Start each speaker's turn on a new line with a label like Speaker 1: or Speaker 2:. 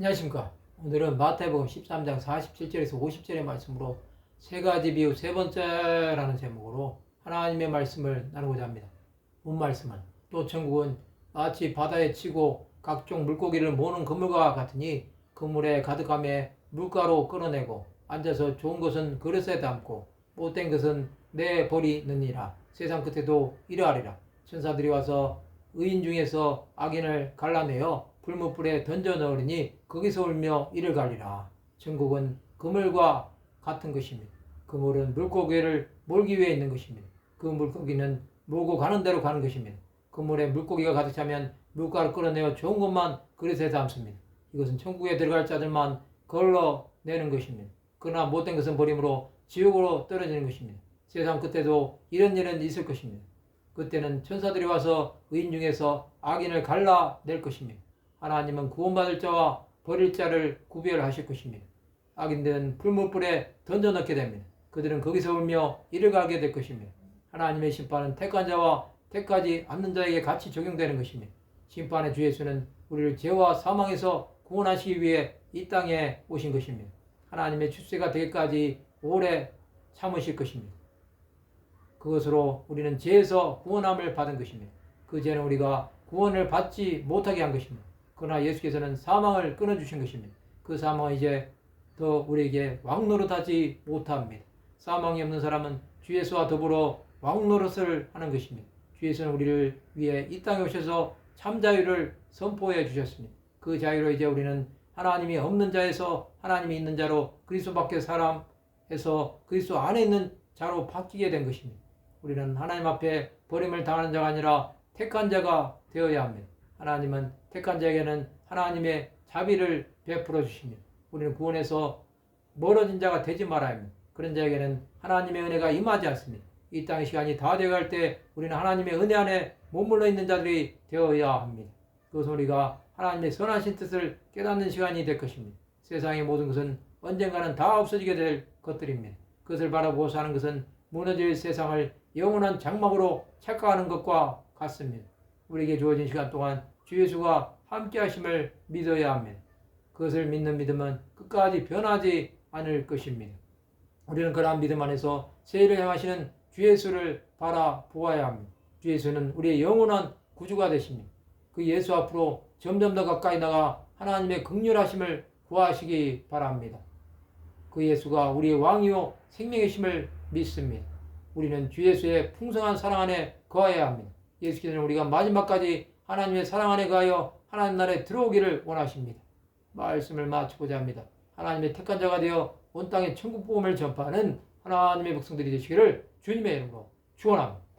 Speaker 1: 안녕하십니까. 오늘은 마태복음 13장 47절에서 50절의 말씀으로 세 가지 비유 세 번째라는 제목으로 하나님의 말씀을 나누고자 합니다. 본 말씀은 또 천국은 마치 바다에 치고 각종 물고기를 모는 그물과 같으니 그물에 가득함에 물가로 끌어내고 앉아서 좋은 것은 그릇에 담고 못된 것은 내버리느니라 세상 끝에도 이러하리라 천사들이 와서 의인 중에서 악인을 갈라내어 불못불에 던져 넣으리니 거기서 울며 이를 갈리라. 천국은 그물과 같은 것입니다. 그물은 물고기를 몰기 위해 있는 것입니다. 그 물고기는 몰고 가는 대로 가는 것입니다. 그물에 물고기가 가득 차면 물가를 끌어내어 좋은 것만 그릇에 담습니다. 이것은 천국에 들어갈 자들만 걸러내는 것입니다. 그러나 못된 것은 버림으로 지옥으로 떨어지는 것입니다. 세상 끝에도 이런 일은 있을 것입니다. 그때는 천사들이 와서 의인 중에서 악인을 갈라낼 것입니다. 하나님은 구원받을 자와 버릴 자를 구별하실 것입니다. 악인들은 풀물불에 던져 넣게 됩니다. 그들은 거기서 울며 이를 가게 될 것입니다. 하나님의 심판은 택한 자와 택하지 않는 자에게 같이 적용되는 것입니다. 심판의 주 예수는 우리를 죄와 사망에서 구원하시기 위해 이 땅에 오신 것입니다. 하나님의 출세가 되기까지 오래 참으실 것입니다. 그것으로 우리는 죄에서 구원함을 받은 것입니다. 그 죄는 우리가 구원을 받지 못하게 한 것입니다. 그러나 예수께서는 사망을 끊어주신 것입니다. 그 사망은 이제 더 우리에게 왕노릇하지 못합니다. 사망이 없는 사람은 주 예수와 더불어 왕노릇을 하는 것입니다. 주 예수는 우리를 위해 이 땅에 오셔서 참 자유를 선포해 주셨습니다. 그 자유로 이제 우리는 하나님이 없는 자에서 하나님이 있는 자로 그리스도 밖의 사람에서 그리스도 안에 있는 자로 바뀌게 된 것입니다. 우리는 하나님 앞에 버림을 당하는 자가 아니라 택한 자가 되어야 합니다. 하나님은 택한 자에게는 하나님의 자비를 베풀어 주십니다. 우리는 구원에서 멀어진 자가 되지 말아야 합니다. 그런 자에게는 하나님의 은혜가 임하지 않습니다. 이 땅의 시간이 다 되어갈 때 우리는 하나님의 은혜 안에 머물러 있는 자들이 되어야 합니다. 그것은 우리가 하나님의 선하신 뜻을 깨닫는 시간이 될 것입니다. 세상의 모든 것은 언젠가는 다 없어지게 될 것들입니다. 그것을 바라보고 사는 것은 무너질 세상을 영원한 장막으로 착각하는 것과 같습니다. 우리에게 주어진 시간 동안 주 예수가 함께 하심을 믿어야 합니다. 그것을 믿는 믿음은 끝까지 변하지 않을 것입니다. 우리는 그러한 믿음 안에서 세일을 향하시는 주 예수를 바라보아야 합니다. 주 예수는 우리의 영원한 구주가 되십니다. 그 예수 앞으로 점점 더 가까이 나가 하나님의 극률하심을 구하시기 바랍니다. 그 예수가 우리의 왕이요 생명이심을 믿습니다. 우리는 주 예수의 풍성한 사랑 안에 거해야 합니다. 예수께서는 우리가 마지막까지 하나님의 사랑 안에 가하여 하나님 나라에 들어오기를 원하십니다. 말씀을 마치고자 합니다. 하나님의 택한 자가 되어 온 땅에 천국 복음을 전파하는 하나님의 백성들이 되시기를 주님의 이름으로 축원합니다.